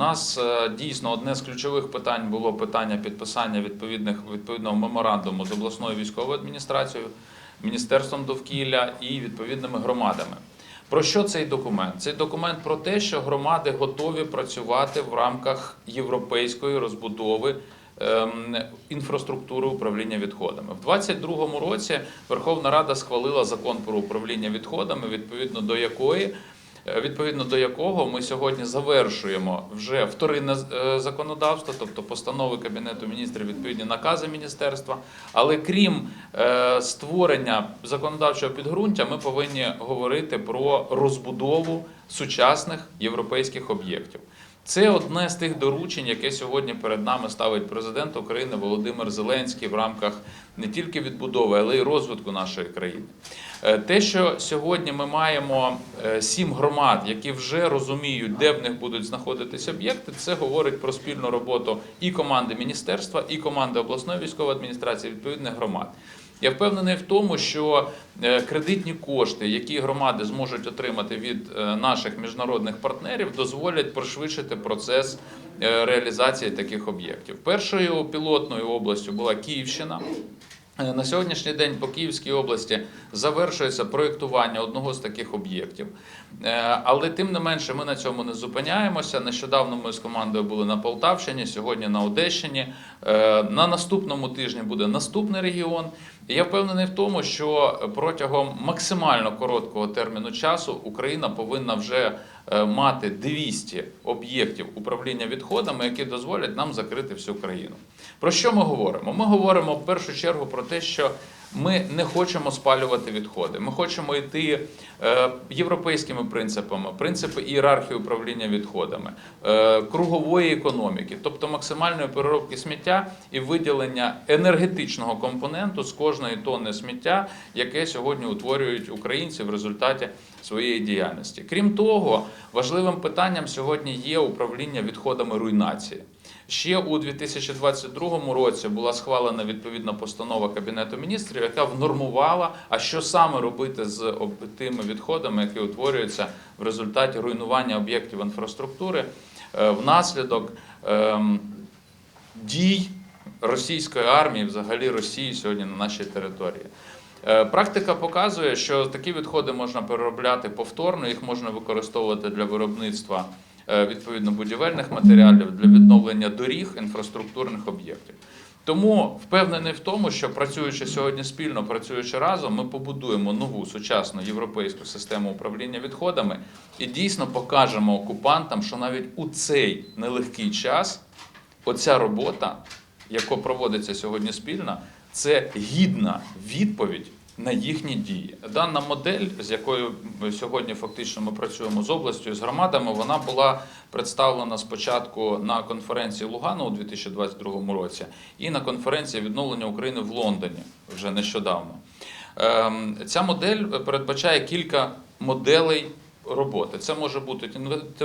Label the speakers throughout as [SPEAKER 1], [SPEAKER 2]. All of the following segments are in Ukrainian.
[SPEAKER 1] нас е, дійсно одне з ключових питань було питання підписання відповідних відповідного меморандуму з обласною військовою адміністрацією, міністерством довкілля і відповідними громадами. Про що цей документ? Цей документ про те, що громади готові працювати в рамках європейської розбудови ем, інфраструктури управління відходами. В 2022 році Верховна Рада схвалила закон про управління відходами, відповідно до якої. Е, Відповідно до якого ми сьогодні завершуємо вже вторинне е, законодавство, тобто постанови Кабінету міністрів, відповідні накази міністерства. Але крім е, створення законодавчого підґрунтя, ми повинні говорити про розбудову сучасних європейських об'єктів. Це одне з тих доручень, яке сьогодні перед нами ставить президент України Володимир Зеленський в рамках не тільки відбудови, але й розвитку нашої країни. Е, Те, що сьогодні ми маємо е, сім громад, які вже розуміють, де в них будуть знаходитися об'єкти, це говорить про спільну роботу і команди міністерства, і команди обласної військової адміністрації відповідних громад. Я впевнений в тому, що е, кредитні кошти, які громади зможуть отримати від е, наших міжнародних партнерів, дозволять пришвидшити процес е, реалізації таких об'єктів. Першою пілотною областю була Київщина. Е, На сьогоднішній день по Київській області завершується проєктування одного з таких об'єктів. Е, Але тим не менше ми на цьому не зупиняємося. Нещодавно ми з командою були на Полтавщині, сьогодні на Одещині. Е, На наступному тижні буде наступний регіон. Я впевнений в тому, що протягом максимально короткого терміну часу Україна повинна вже мати 200 об'єктів управління відходами, які дозволять нам закрити всю країну. Про що ми говоримо? Ми говоримо в першу чергу про те, що ми не хочемо спалювати відходи. Ми хочемо йти е, європейськими принципами, принципи ієрархії управління відходами, е, кругової економіки, тобто максимальної переробки сміття і виділення енергетичного компоненту з кожної тонни сміття, яке сьогодні утворюють українці в результаті своєї діяльності. Крім того, важливим питанням сьогодні є управління відходами руйнації. Ще у 2022 році була схвалена відповідна постанова Кабінету міністрів, яка внормувала, а що саме робити з тими відходами, які утворюються в результаті руйнування об'єктів інфраструктури е, внаслідок ем, дій російської армії, взагалі Росії сьогодні на нашій території. Е, Практика показує, що такі відходи можна переробляти повторно, їх можна використовувати для виробництва відповідно будівельних матеріалів, для відновлення доріг, інфраструктурних об'єктів. Тому впевнений в тому, що працюючи сьогодні спільно, працюючи разом, ми побудуємо нову сучасну європейську систему управління відходами і дійсно покажемо окупантам, що навіть у цей нелегкий час оця робота, яка проводиться сьогодні спільно, це гідна відповідь на їхні дії. Дана модель, з якою сьогодні фактично ми працюємо з областю, з громадами, вона була представлена спочатку на конференції Лугану у 2022 році і на конференції відновлення України в Лондоні вже нещодавно. Ем, Ця модель передбачає кілька моделей роботи. Це може бути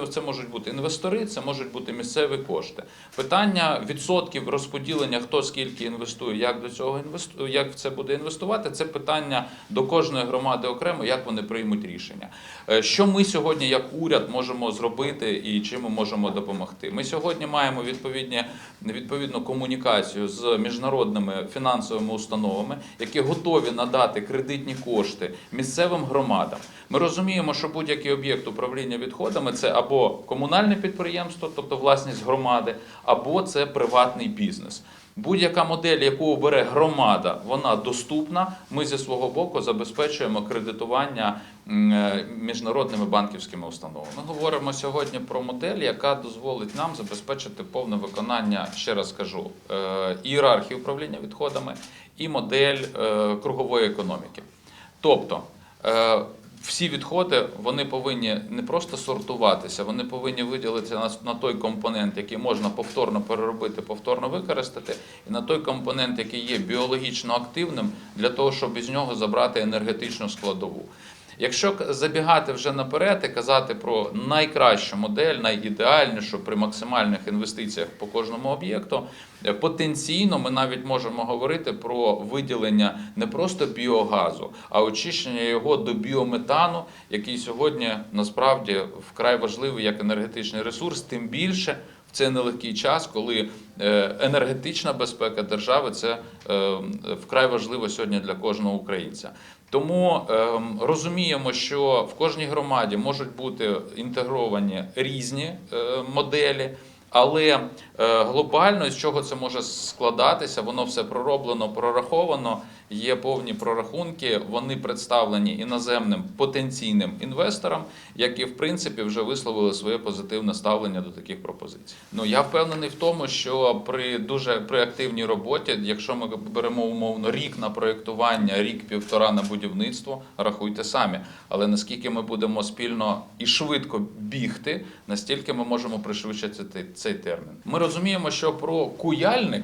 [SPEAKER 1] це можуть бути інвестори, це можуть бути місцеві кошти. Питання відсотків розподілення, хто скільки інвестує, як до цього інвестує, як в це буде інвестувати. Це питання до кожної громади окремо, як вони приймуть рішення. Е, Що ми сьогодні, як уряд, можемо зробити і чим ми можемо допомогти? Ми сьогодні маємо відповідні відповідну комунікацію з міжнародними фінансовими установами, які готові надати кредитні кошти місцевим громадам. Ми розуміємо, що будь-який об'єкт управління відходами це або комунальне підприємство, тобто власність громади, або це приватний бізнес. Будь-яка модель, яку обере громада, вона доступна. Ми зі свого боку забезпечуємо кредитування е, міжнародними банківськими установами. Ми говоримо сьогодні про модель, яка дозволить нам забезпечити повне виконання, ще раз скажу, е, ієрархії управління відходами і модель е, кругової економіки. Тобто всі відходи вони повинні не просто сортуватися, вони повинні виділитися на, на той компонент, який можна повторно переробити, повторно використати, і на той компонент, який є біологічно активним, для того, щоб із нього забрати енергетичну складову. Якщо забігати вже наперед і казати про найкращу модель, найідеальнішу при максимальних інвестиціях по кожному об'єкту, е, потенційно ми навіть можемо говорити про виділення не просто біогазу, а очищення його до біометану, який сьогодні насправді вкрай важливий як енергетичний ресурс, тим більше. В цей нелегкий час, коли е, енергетична безпека держави це е, вкрай важливо сьогодні для кожного українця. Тому ем, розуміємо, що в кожній громаді можуть бути інтегровані різні е, моделі. Але е, глобально з чого це може складатися, воно все пророблено, прораховано. Є повні прорахунки. Вони представлені іноземним потенційним інвесторам, які в принципі вже висловили своє позитивне ставлення до таких пропозицій. Ну я впевнений в тому, що при дуже при активній роботі, якщо ми беремо умовно рік на проєктування, рік півтора на будівництво, рахуйте самі. Але наскільки ми будемо спільно і швидко бігти, настільки ми можемо пришвидшити цей- термін. Ми розуміємо, що про куяльник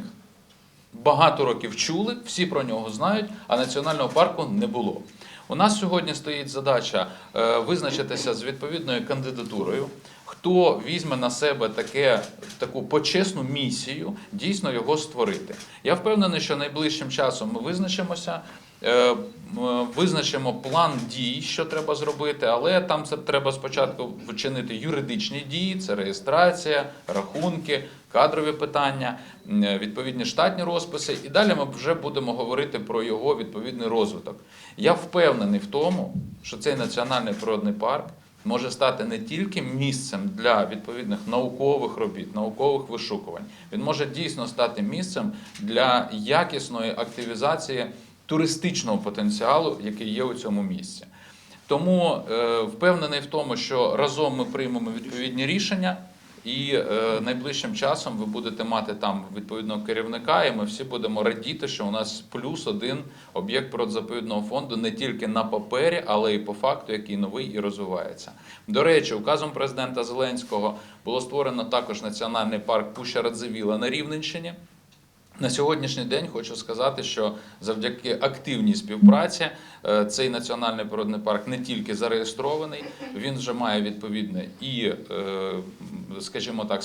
[SPEAKER 1] багато років чули, всі про нього знають, а національного парку не було. У нас сьогодні стоїть задача е, визначитися з відповідною кандидатурою. Хто візьме на себе таке, таку почесну місію, дійсно його створити. Я впевнений, що найближчим часом ми визначимося, е, визначимо план дій, що треба зробити, але там це треба спочатку вчинити юридичні дії, це реєстрація, рахунки, кадрові питання, відповідні штатні розписи, і далі ми вже будемо говорити про його відповідний розвиток. Я впевнений в тому, що цей національний природний парк може стати не тільки місцем для відповідних наукових робіт, наукових вишукувань. Він може дійсно стати місцем для якісної активізації туристичного потенціалу, який є у цьому місці. Тому е, впевнений в тому, що разом ми приймемо відповідні рішення, і е, найближчим часом ви будете мати там відповідного керівника, і ми всі будемо радіти, що у нас плюс один об'єкт природозаповідного фонду не тільки на папері, але й по факту, який новий і розвивається. До речі, указом президента Зеленського було створено також національний парк Пуща Радзивіла на Рівненщині. На сьогоднішній день хочу сказати, що завдяки активній співпраці цей національний природний парк не тільки зареєстрований, він вже має відповідне і, е, скажімо так,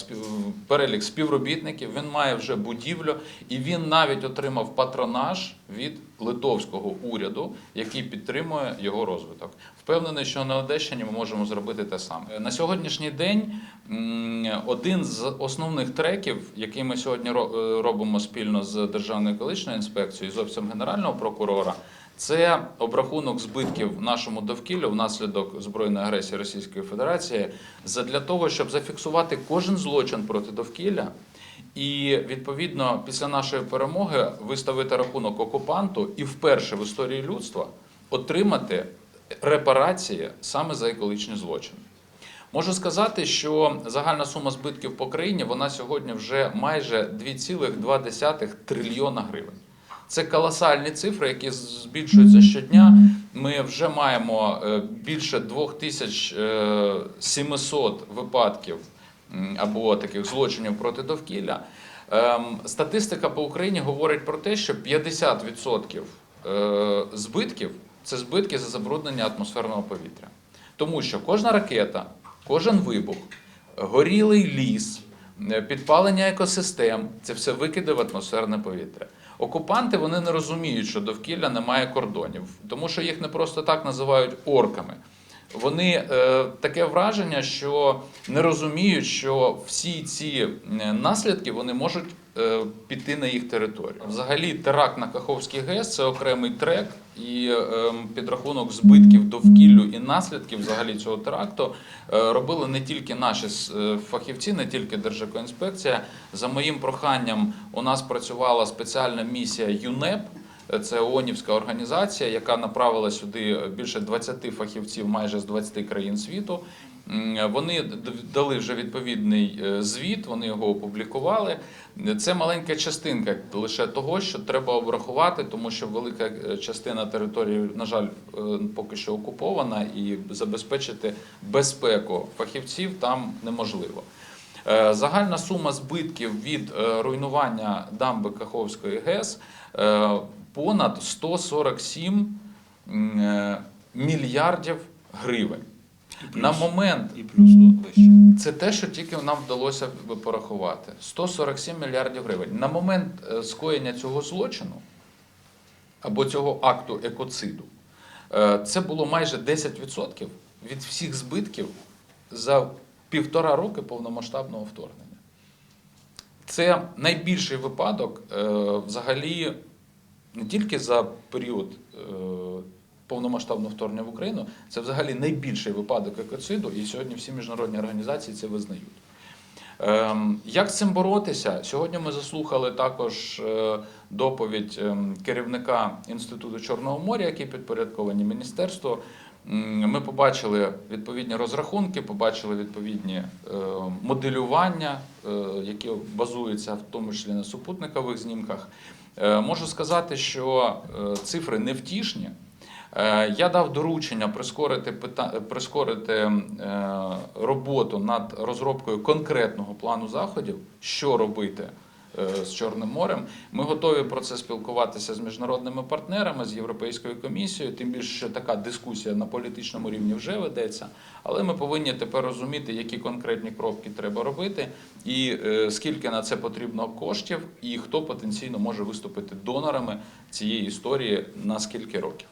[SPEAKER 1] перелік співробітників. Він має вже будівлю, і він навіть отримав патронаж від литовського уряду, який підтримує його розвиток. Впевнений, що на Одещині ми можемо зробити те саме. На сьогоднішній день один з основних треків, який ми сьогодні е, робимо спільно з Державною екологічною інспекцією і з офісом генерального прокурора. Це обрахунок збитків нашому довкіллю внаслідок збройної агресії Російської Федерації задля того, щоб зафіксувати кожен злочин проти довкілля і відповідно після нашої перемоги виставити рахунок окупанту і вперше в історії людства отримати репарації саме за екологічні злочини. Можу сказати, що загальна сума збитків по країні вона сьогодні вже майже 2,2 трильйона гривень. Це колосальні цифри, які збільшуються щодня. Ми вже маємо е, більше 2700 випадків або таких злочинів проти довкілля. Ем, Статистика по Україні говорить про те, що 50% е, збитків це збитки за забруднення атмосферного повітря. Тому що кожна ракета, кожен вибух, горілий ліс, е, підпалення екосистем це все викиди в атмосферне повітря. Окупанти вони не розуміють, що довкілля немає кордонів, тому що їх не просто так називають орками. Вони е, таке враження, що не розуміють, що всі ці е, наслідки вони можуть піти на їх територію. Взагалі, теракт на Каховський ГЕС це окремий трек, і е, підрахунок збитків довкіллю і наслідків взагалі цього теракту е, робили не тільки наші е, фахівці, не тільки Держекоінспекція. За моїм проханням, у нас працювала спеціальна місія ЮНЕП. Це ООНівська організація, яка направила сюди більше 20 фахівців майже з 20 країн світу. Вони дали вже відповідний е, звіт, вони його опублікували. Це маленька частинка лише того, що треба обрахувати, тому що велика е, частина території, на жаль, е, поки що окупована, і забезпечити безпеку фахівців там неможливо. Загальна сума збитків від руйнування дамби Каховської ГЕС понад 147 е, мільярдів гривень.
[SPEAKER 2] Плюс,
[SPEAKER 1] На момент
[SPEAKER 2] і плюс вище.
[SPEAKER 1] це те, що тільки нам вдалося порахувати. 147 мільярдів гривень. На момент е, скоєння цього злочину або цього акту екоциду, е, це було майже 10% від всіх збитків за півтора роки повномасштабного вторгнення. Це найбільший випадок е, взагалі не тільки за період повномасштабного вторгнення в Україну, це взагалі найбільший випадок екоциду, і сьогодні всі міжнародні організації це визнають. Ем, Як з цим боротися? Сьогодні ми заслухали також е, доповідь ем, керівника Інституту Чорного моря, який підпорядковані міністерству. Ми побачили відповідні розрахунки, побачили відповідні е, моделювання, е, які базуються в тому числі на супутникових знімках. Можу сказати, що цифри невтішні. Е, Я дав доручення прискорити прискорити е, роботу над розробкою конкретного плану заходів, що робити е, з Чорним морем. Ми готові про це спілкуватися з міжнародними партнерами, з Європейською комісією. Тим більше що така дискусія на політичному рівні вже ведеться. Але ми повинні тепер розуміти, які конкретні кроки треба робити, і скільки на це потрібно коштів, і хто потенційно може виступити донорами цієї історії на скільки років.